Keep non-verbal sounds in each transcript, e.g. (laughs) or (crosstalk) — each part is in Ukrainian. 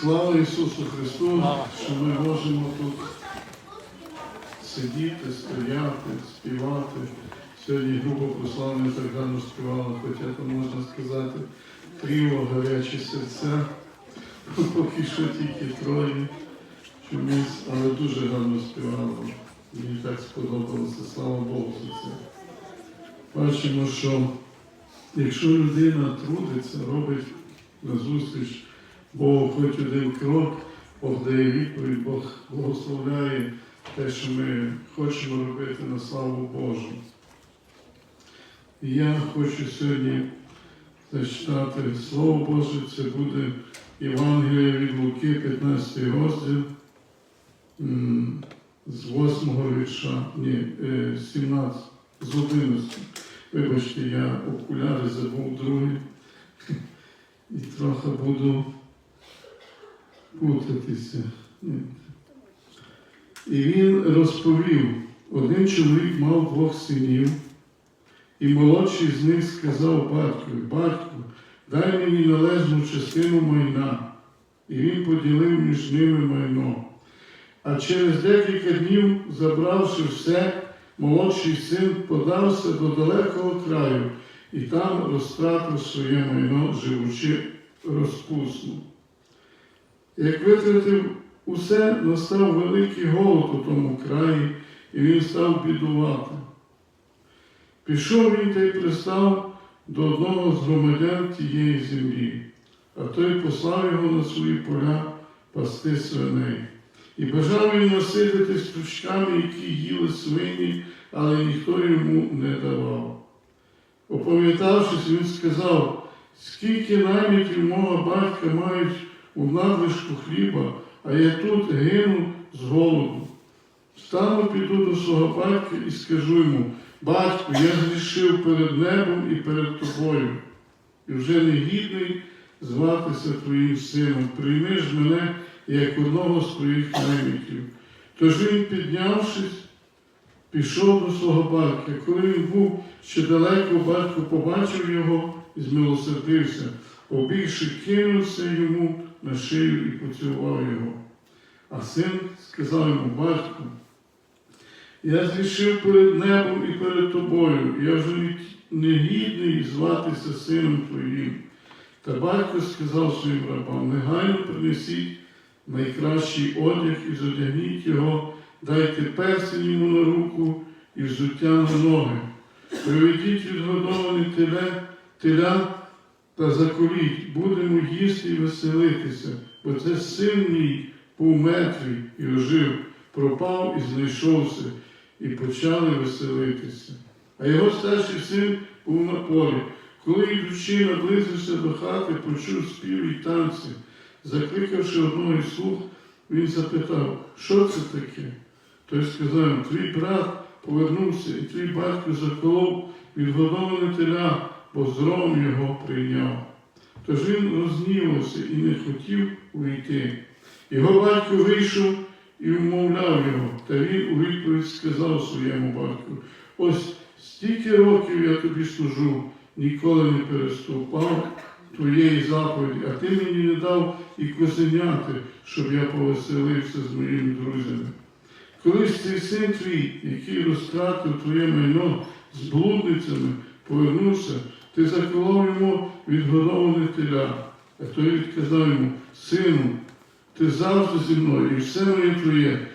Слава Ісусу Христу, що ми можемо тут сидіти, стояти, співати. Сьогодні група прославлення так гарно співала, хоча то можна сказати, тріо гарячі серця. (laughs) Поки що тільки троє чомусь, але дуже гарно співало. Мені так сподобалося, слава Богу за це. Бачимо, що якщо людина трудиться, робить назустріч Богу хоч один крок, Бог дає відповідь, Бог благословляє те, що ми хочемо робити на славу Божу. Я хочу сьогодні зачитати Слово Боже, це буде Євангеліє від Луки, 15 розділ, з 8 вірша, ні, е, 17, з 11. Вибачте, я окуляри забув другий. І трохи буду путатися. І він розповів, один чоловік мав двох синів, і молодший з них сказав батькові, батьку, дай мені належну частину майна. І він поділив між ними майно. А через декілька днів, забравши все, молодший син подався до далекого краю і там розтратив своє майно, живучи розпусно. Як витратив усе, настав великий голод у тому краї, і він став бідувати. Пішов він та й пристав до одного з громадян тієї землі, а той послав його на свої поля пасти свиней. І бажав він насидити стручками, які їли свині, але ніхто йому не давав. Опам'ятавшись, він сказав, скільки наймітів мого батька мають у надлишку хліба, а я тут гину з голоду. Встану, піду до свого батька і скажу йому, батьку, я зрішив перед небом і перед тобою, і вже не гідний зватися твоїм сином. Прийми ж мене як одного з твоїх наймітів. Тож він, піднявшись, пішов до свого батька. Коли він був ще далеко, батько побачив його і змилосердився, побігши, кинувся йому на шию і поцілував його. А син сказав йому, батьку, я зрішив перед небом і перед тобою, я вже не гідний зватися сином твоїм. Та батько сказав своїм рабам, негайно принесіть найкращий одяг і зодягніть його, дайте персень йому на руку і взуття на ноги. Приведіть відгодовані теля, теля та заколіть, будемо їсти і веселитися, бо це син мій був і ожив, пропав і знайшовся, і почали веселитися. А його старший син був на полі. Коли йдучи, наблизився до хати, почув спів і танці. Закликавши одного із слуг, він запитав, що це таке? Той сказав, твій брат повернувся, і твій батько заколов відгодоване теля, бо зром його прийняв. Тож він рознівався і не хотів уйти. Його батько вийшов і вмовляв його, та він у відповідь сказав своєму батьку, ось стільки років я тобі служу, ніколи не переступав твоєї заповіді, а ти мені не дав і козеняти, щоб я повеселився з моїми друзями. Колись цей син твій, який розтратив твоє майно з блудницями, повернувся, ти заколов йому відгодоване теля. А той відказав йому, сину, ти завжди зі мною, і все моє твоє.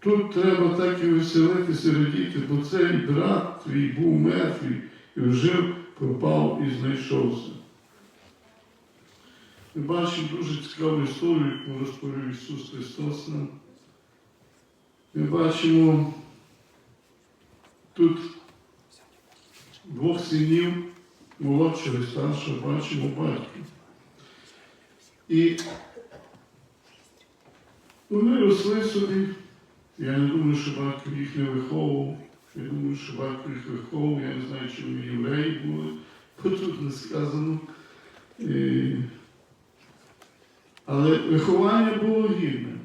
Тут треба так і веселитися, радіти, бо цей брат твій був мертвий і вжив, пропав і знайшовся. Ми бачимо дуже цікаву історію, яку розповів Ісус Христос нам. Ми бачимо тут двох синів, молодшого і старшого, бачимо батька. І вони росли собі. Я не думаю, що батько їх не виховував. Я думаю, що батько їх виховував, я не знаю, чи вони євреї були, бо тут не сказано. І... Але виховання було гідне.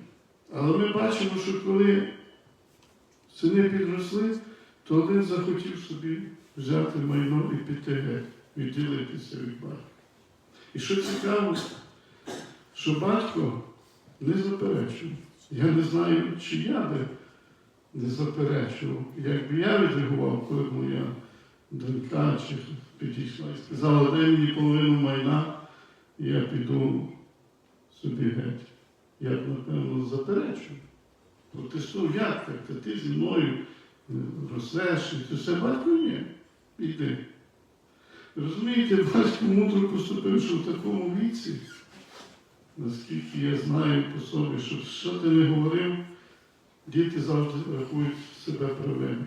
Але ми бачимо, що коли сини підросли, то один захотів собі взяти майно і піти геть, відділитися від батька. І що цікаво, що батько Не заперечую. Я не знаю, чи я би не заперечував. Якби я відреагував, коли б моя донька чи підійшла і сказала, дай мені половину майна, і я піду собі геть. Я б, напевно, заперечив. Протестував, як так? Та ти зі мною е, ростеш, і це все батько ні. Іди. Розумієте, батько мудро поступив, що в такому віці, наскільки я знаю по собі, що що ти не говорив, діти завжди рахують себе правими.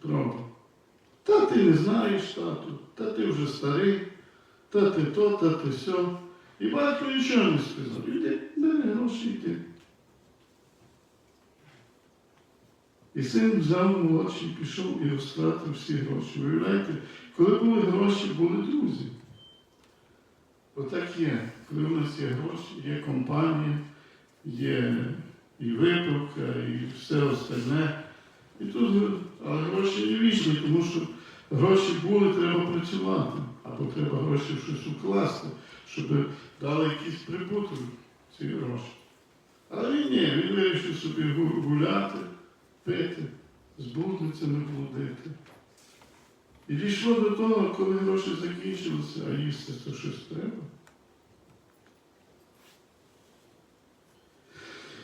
Правда. Та ти не знаєш, тату, та ти вже старий, та ти то, та ти сьо. І батько нічого не сказав. Іди, бери гроші, йди. І син взяв молодший, пішов і розтратив всі гроші. Виявляєте, коли були гроші, були друзі. Отак є. Коли в нас є гроші, є компанія, є і випивка, і все остальне. І тут, але гроші не вічні, тому що гроші були, треба працювати. Або треба гроші щось укласти, щоб дали якийсь прибуток ці гроші. Але він ні, він вирішив собі гуляти, пити, з блудницями блудити. І дійшло до того, коли гроші закінчилися, а їсти то щось треба.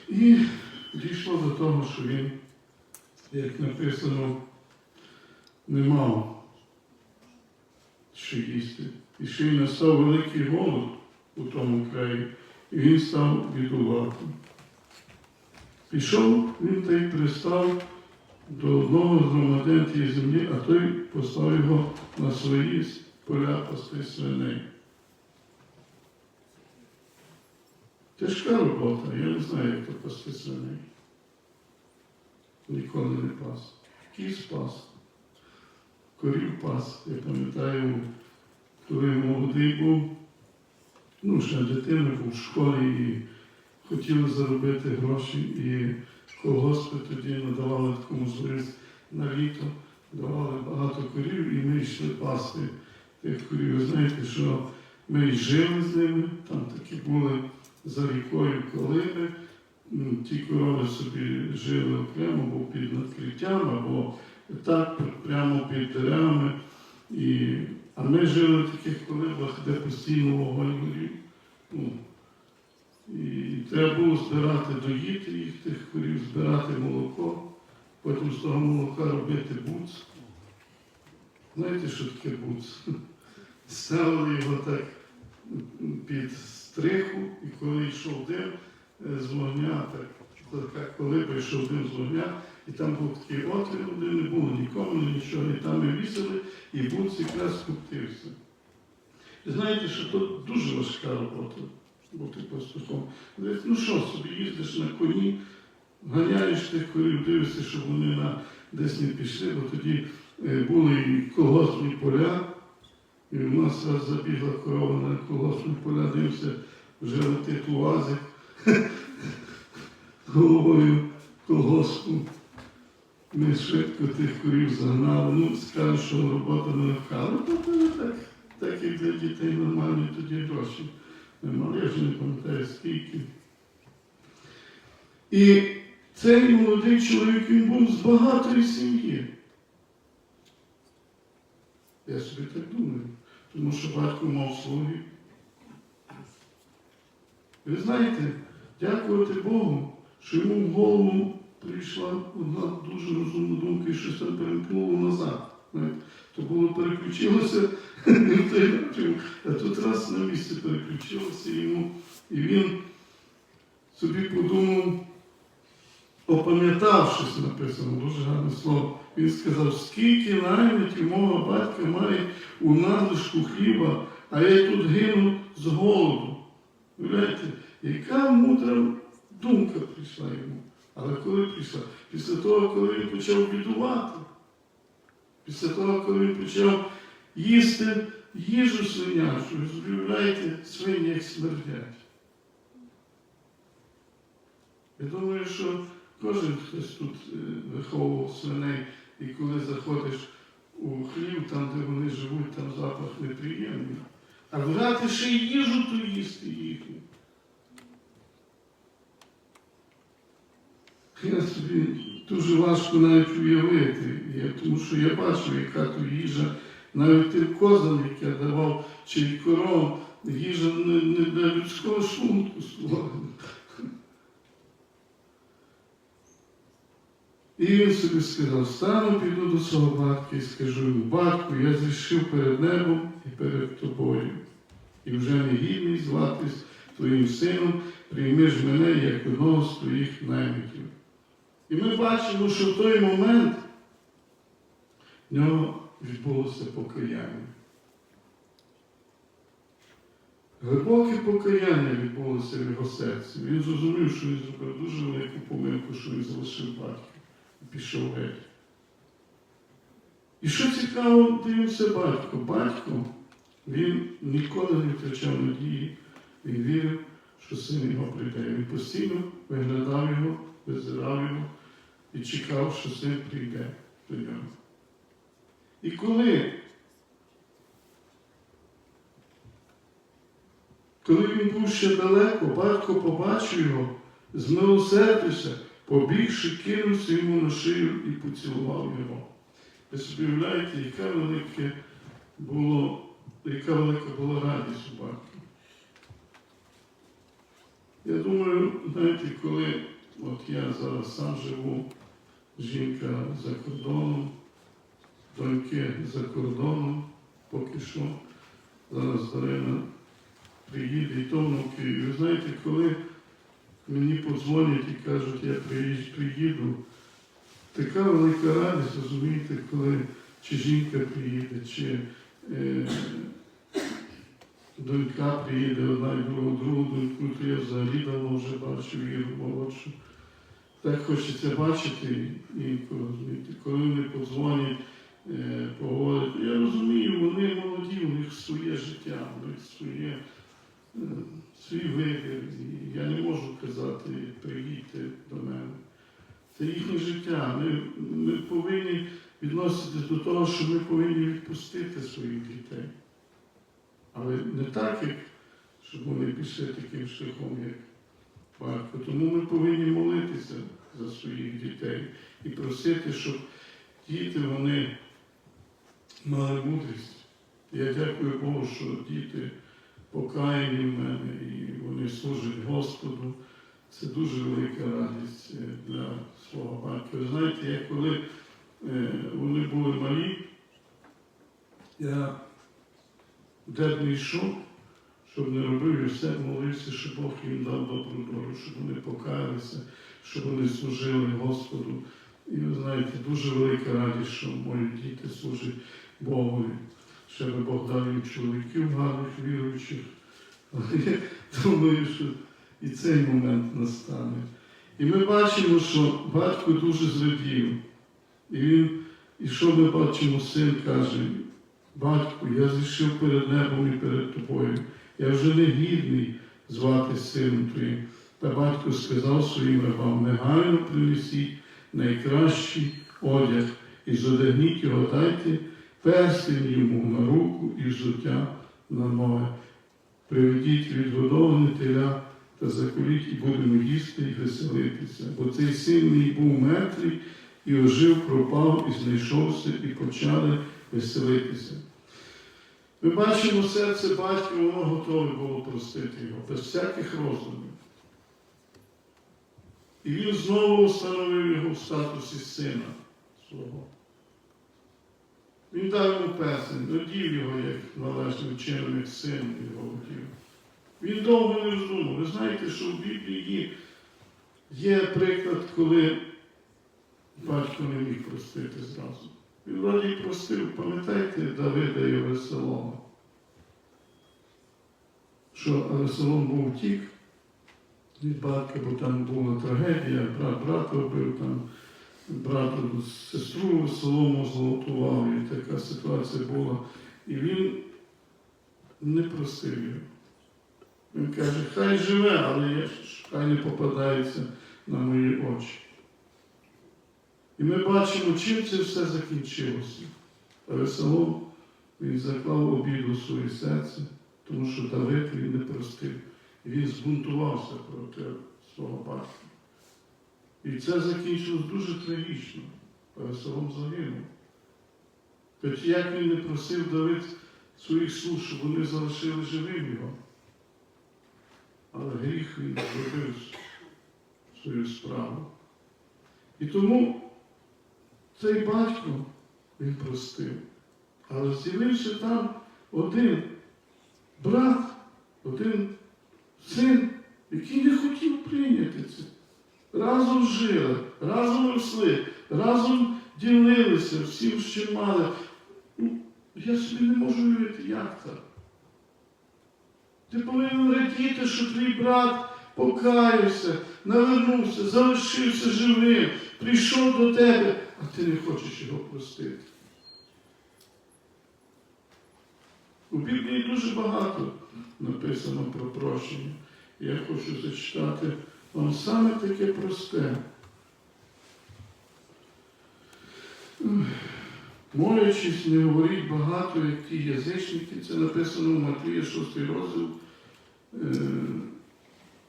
І дійшло до того, що він, як написано, не мав що їсти. І ще й настав великий голод у тому краї, і він став бідувати. Пішов він та й пристав до одного з громадян тієї землі, а той послав його на свої поля пасти свиней. Тяжка робота, я не знаю, як то пасти свиней. Ніколи не пас. Кіс пас. Корів пас. Я пам'ятаю, коли молодий був, ну, ще дитина був в школі і хотіли заробити гроші, і колгоспи тоді надавали таку можливість на літо, давали багато корів, і ми йшли пасти тих корів. Ви знаєте, що ми жили з ними, там такі були за рікою колиби. Ті корови собі жили окремо, або під накриттям, або так, прямо під деревами. І, а ми жили в таких колибах, де постійно вогонь горів. Ну, і треба було збирати, доїти їх тих корів, збирати молоко, потім з того молока робити буц. Знаєте, що таке буц? (laughs) Ставили його так під стриху, і коли йшов дим е, з вогня, так, така колиба йшов дим з вогня, і там був такий отвір, де не було нікому, нічого, і там ми вісили, і буц якраз скуптився. І знаєте, що тут дуже важка робота бути пастухом. Десь, Ну що собі, їздиш на коні, ганяєш тих корів, дивишся, щоб вони на, десь не пішли, бо тоді е, були і колгоспні поля, і в нас забігла корова на колгоспні поля, дивився, вже летить луазик (laughs) головою колгоспу. Ми швидко тих корів загнали. Ну, скажу, що робота не легка, то так, так як для дітей нормальні тоді гроші. Я вже не пам'ятаю скільки. І цей молодий чоловік він був з багатої сім'ї. Я собі так думаю, тому що батько мав слуги. Ви знаєте, дякувати Богу, що йому в голову прийшла одна дуже розумна думка і там перемкнуло назад. То було переключилося а тут раз на місці переключилося йому, і він собі подумав, опам'ятав щось написано, дуже гарне слово. Він сказав, скільки наймитів мого батька має у надлишку хліба, а я тут гину з голоду. Уявляєте, яка мудра думка прийшла йому. Але коли прийшла? Після того, коли він почав бідувати, після того, коли він почав їсти їжу свинячу, збивляйте свині, як смердять. Я думаю, що кожен хтось тут е, виховував свиней, і коли заходиш у хлів, там, де вони живуть, там запах неприємний. А брати ще й їжу, то їсти їхню. Я собі дуже важко навіть уявити, тому що я бачу, яка то їжа навіть тим козам, як я давав, чи коровам, їжа не, не для людського шлунку слуга. І він собі сказав, стану, піду до свого батька і скажу йому, батьку, я зрішив перед небом і перед тобою. І вже не гідний зватись твоїм сином, прийми мене як одного з твоїх наймитів. І ми бачимо, що в той момент в нього відбулося покаяння. Глибоке покаяння відбулося в його серці. Він зрозумів, що він зробив дуже велику помилку, що він залишив батька і пішов геть. І що цікаво, дивився батько. Батько, він ніколи не втрачав надії, він вірив, що син його прийде. Він постійно виглядав його, визирав його і чекав, що син прийде до нього. І коли, коли він був ще далеко, батько побачив його, змилосердився, побігши, кинувся йому на шию і поцілував його. Ви собі уявляєте, яка велике було, яка велика була радість у батька. Я думаю, знаєте, коли от я зараз сам живу, жінка за кордоном, доньки за кордоном, поки що, зараз Дарина приїде і то внуки. І ви знаєте, коли мені подзвонять і кажуть, я приїду, така велика радість, розумієте, коли чи жінка приїде, чи е, донька приїде, одна і друга, другу доньку, то я взагалі давно вже бачив Іру молодшу. Так хочеться бачити інколи, розумієте, коли вони подзвонять, е. Я розумію, вони молоді, у них своє життя, у них своє, е, свій вибір. І я не можу казати, приїдьте до мене. Це їхнє життя. Ми, ми повинні відноситись до того, що ми повинні відпустити своїх дітей. Але не так, як щоб вони пішли таким шляхом, як батько. Тому ми повинні молитися за своїх дітей і просити, щоб діти вони мали мудрість. Я дякую Богу, що діти покаяні в мене і вони служать Господу. Це дуже велика радість е, для свого батька. Ви знаєте, я коли е, вони були малі, я де не йшов, щоб не робив, і все молився, щоб Бог їм дав добру долю, щоб вони покаялися, щоб вони служили Господу. І ви знаєте, дуже велика радість, що мої діти служать Богові. Ще би Бог дав їм чоловіків гарних, віруючих. Але я думаю, що і цей момент настане. І ми бачимо, що батько дуже зрадів. І він, і що ми бачимо, син каже, батьку, я зійшов перед небом і перед тобою. Я вже не гідний звати сином твоїм. Та батько сказав своїм рабам, негайно принесіть найкращий одяг і зодягніть його, дайте перстень йому на руку і взуття на ноги. Приведіть відгодоване теля та заколіть, і будемо їсти і веселитися. Бо цей син мій був мертвий і ожив, пропав, і знайшовся, і почали веселитися. Ми бачимо серце батька, воно готове було простити його, без всяких роздумів. І він знову встановив його в статусі сина свого. Він дав йому песень, одів його, як належним чином, як син його одів. Він довго не роздумав. Ви знаєте, що в Біблії є приклад, коли батько не міг простити зразу. Він вроді простив, пам'ятаєте Давида і Веселома? Що Авесолом був втік від батька, бо там була трагедія, брат брата вбив, там брат сестру Веселому зґвалтував, і така ситуація була. І він не просив його. Він каже, хай живе, але я хай не попадається на мої очі. І ми бачимо, чим це все закінчилося. Веселом він заклав обіду своє серце, тому що Давид він не простив. Він збунтувався проти свого батька. І це закінчилось дуже трагічно. Авесолом загинув. Хоч як він не просив Давид своїх слуг, щоб вони залишили живим його. Але гріх він зробив свою справу. І тому цей батько він простив. Але з'явився там один брат, один син, який не хотів прийняти це. Разом жили, разом росли, разом ділилися всім, що мали. Ну, я собі не можу уявити, як так. Ти повинен радіти, що твій брат покаявся, навернувся, залишився живим, прийшов до тебе, а ти не хочеш його простити. У Біблії дуже багато написано про прощення. Я хочу зачитати вам саме таке просте. Молячись, не говоріть багато, як ті язичники, це написано в Матвія 6 розділ е,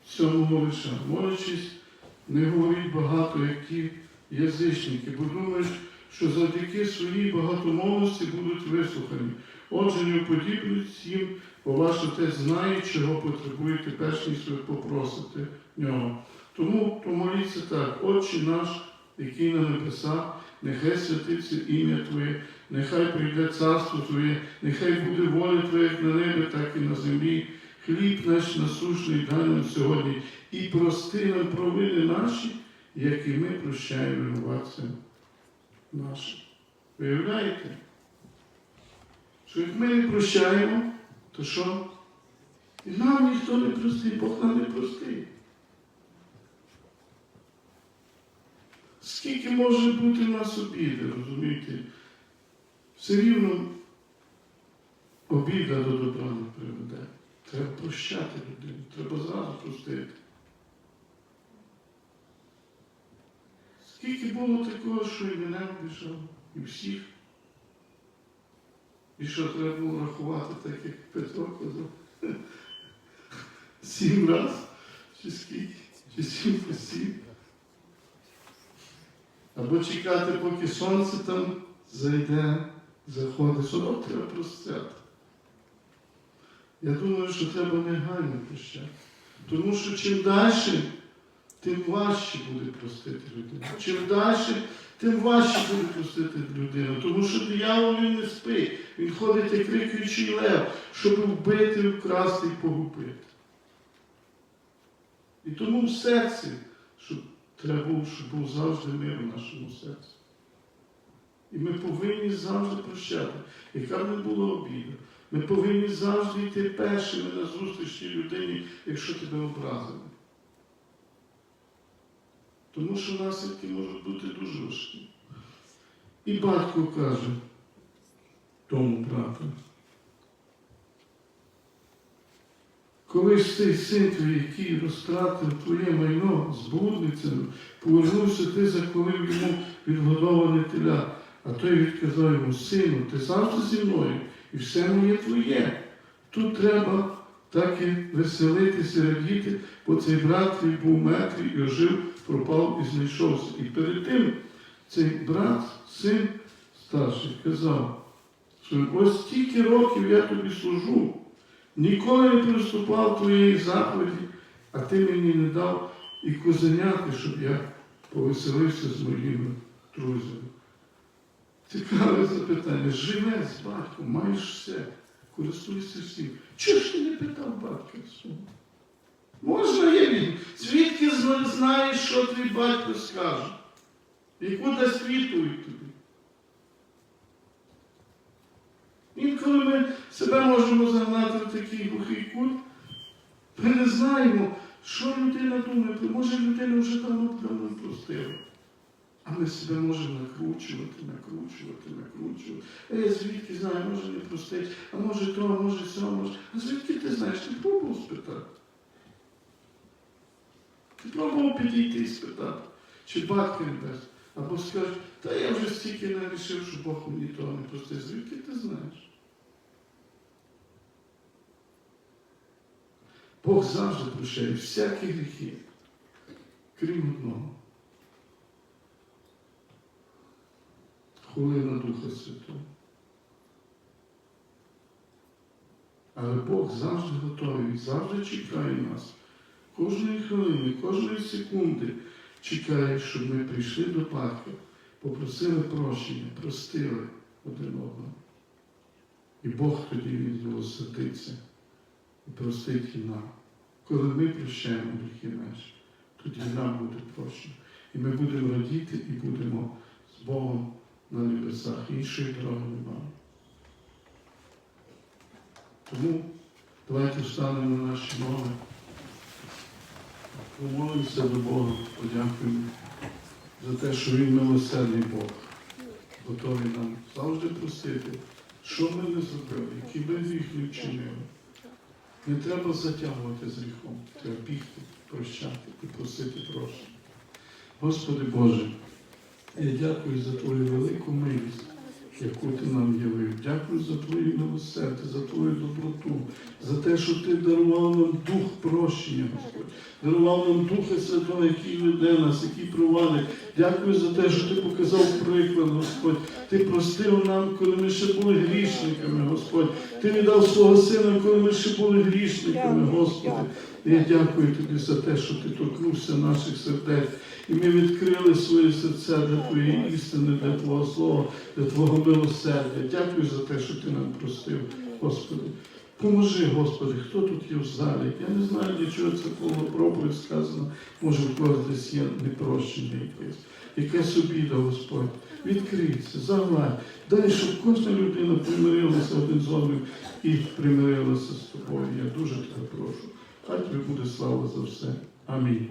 7 лиша. Молячись, не говоріть багато, як ті язичники, бо думаєш, що завдяки своїй багатомовності будуть вислухані. Отже, не уподібніть їм, отець знає, чого потребуєте, перш ніж ви попросите нього. Тому помоліться так, Отче наш, який на небесах, нехай святиться ім'я Твоє, нехай прийде царство Твоє, нехай буде воля Твоя як на небі, так і на землі. Хліб наш насущний дай нам сьогодні, і прости нам провини наші, як і ми прощаємо винуватцям нашим. Виявляєте? Що як ми не прощаємо, то що? І нам ніхто не простить, Бог нам не простить. Скільки може бути в нас обіди, розумієте? Все рівно обіда до добра не приведе. Треба прощати людину, треба зразу простити. Скільки було такого, що і мене обіжав, і всіх. І що треба було рахувати, так як Петро казав. Сім раз, чи скільки, чи сім по сім. Або чекати, поки сонце там зайде, заходить, одно треба прощати. Я думаю, що треба негайно прощати. Тому що чим далі, тим важче буде простити людину. Чим далі, тим важче буде простити людину. Тому що диявол він не спить. Він ходить як крикуючий лев, щоб вбити, вкрасти і погубити. І тому в серці, щоб треба було, щоб був завжди мир в нашому серці. І ми повинні завжди прощати, яка не була обіда. Ми повинні завжди йти першими на зустріч тій людині, якщо тебе образили. Тому що наслідки можуть бути дуже важкі. І батько каже тому брату. Коли ж цей син твій, який розтратив твоє майно з блудницями, повернувся, ти заколив йому відгодоване теля. А той відказав йому, сину, ти завжди зі мною, і все моє твоє. Тут треба так і веселитися, радіти, бо цей брат твій був мертвий і ожив, пропав і знайшовся. І перед тим цей брат, син старший, казав, що ось стільки років я тобі служу, ніколи не приступав твоєї заповіді, а ти мені не дав і козеняти, щоб я повеселився з моїми друзями. Цікаве запитання. Живе з батьком, маєш все, користуйся всім. Чого ж ти не питав батька свого? Можна є він? Звідки знаєш, що твій батько скаже? Яку дасть відповідь тобі? Інколи ми себе можемо загнати в такий глухий кут, ми не знаємо, що людина думає. Може людина вже давно давно простила. А ми себе можемо накручувати, накручувати, накручувати. Е, звідки знаю, може не простить, а може то, а може сьо, може. А звідки ти знаєш? Ти пробував спитати? Ти пробував підійти і спитати, чи батько небес. Або скажеш, та я вже стільки не рішив, що Бог мені того не простить. Звідки ти знаєш? Бог завжди прощає всякі гріхи, крім одного. Хвилина Духа Святого. Але Бог завжди готовий, завжди чекає нас. Кожної хвилини, кожної секунди чекає, щоб ми прийшли до Батька, попросили прощення, простили один одного. І Бог тоді він змилосердиться і простить і нам. Коли ми прощаємо гріхи наші, тоді нам буде прощено. І ми будемо радіти і будемо з Богом на небесах. Іншої дороги немає. Тому давайте встанемо на наші ноги. Помолимося до Бога, подякуємо за те, що Він милосердний Бог, готовий нам завжди просити, що ми не зробили, який ми гріх не вчинили. Не треба затягувати з гріхом, треба бігти, прощати і просити прощення. Господи Боже, я дякую за Твою велику милість, яку Ти нам явив. Дякую за Твою милосердя, за Твою доброту, за те, що Ти дарував нам дух прощення, Господь. Дарував нам Духа Святого, який веде нас, який провадить. Дякую за те, що Ти показав приклад, Господь. Ти простив нам, коли ми ще були грішниками, Господь. Ти віддав свого сина, коли ми ще були грішниками, Господи. Я дякую тобі за те, що ти торкнувся наших сердець. І ми відкрили свої серця для Твоєї істини, для Твого Слова, для Твого милосердя. Дякую за те, що Ти нам простив, Господи. Поможи, Господи, хто тут є в залі? Я не знаю, для чого це було проповідь сказано. Може, в когось десь є непрощення якесь, якась обіда, Господь. Відкрийся, загладь. Дай, щоб кожна людина примирилася один з одним і примирилася з тобою. Я дуже тебе прошу. Хай тобі буде слава за все. Амінь.